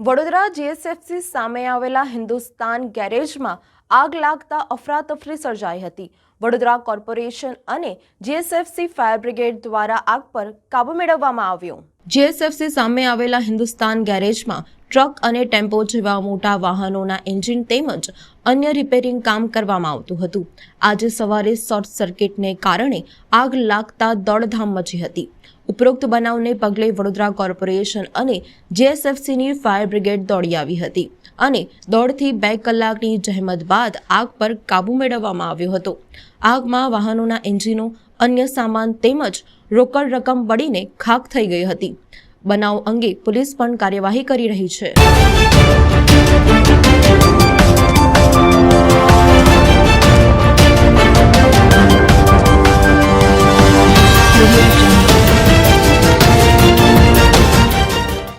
Vadodara GSFC સામે આવેલા હિન્દુસ્તાન ગેરેજમાં આગ લાગતા અફરાતફરી સર્જાઈ હતી. વડોદરા કોર્પોરેશન અને જીએસએફસી ફાયર બ્રિગેડ દ્વારા આગ પર કાબુ મેળવવામાં આવ્યો. જીએસએફસી સામે આવેલા હિન્દુસ્તાન ગેરેજમાં ટ્રક અને ટેમ્પો જેવા મોટા વાહનોના એન્જિન તેમજ અન્ય રિપેરિંગ કામ કરવામાં આવતું હતું. આજે સવારે શોર્ટ સર્કિટને કારણે આગ લાગતા દોડધામ મચી હતી. ઉપરોક્ત બનાવને પગલે વડોદરા કોર્પોરેશન અને જેએસએફસીની ફાયર બ્રિગેડ દોડી આવી હતી અને દોડથી બે કલાકની જહેમત બાદ આગ પર કાબૂ મેળવવામાં આવ્યો હતો. આગમાં વાહનોના એન્જિનો, અન્ય સામાન તેમજ રોકડ રકમ બળીને ખાખ થઈ ગઈ હતી. બનાવ અંગે પોલીસ પણ કાર્યવાહી કરી રહી છે.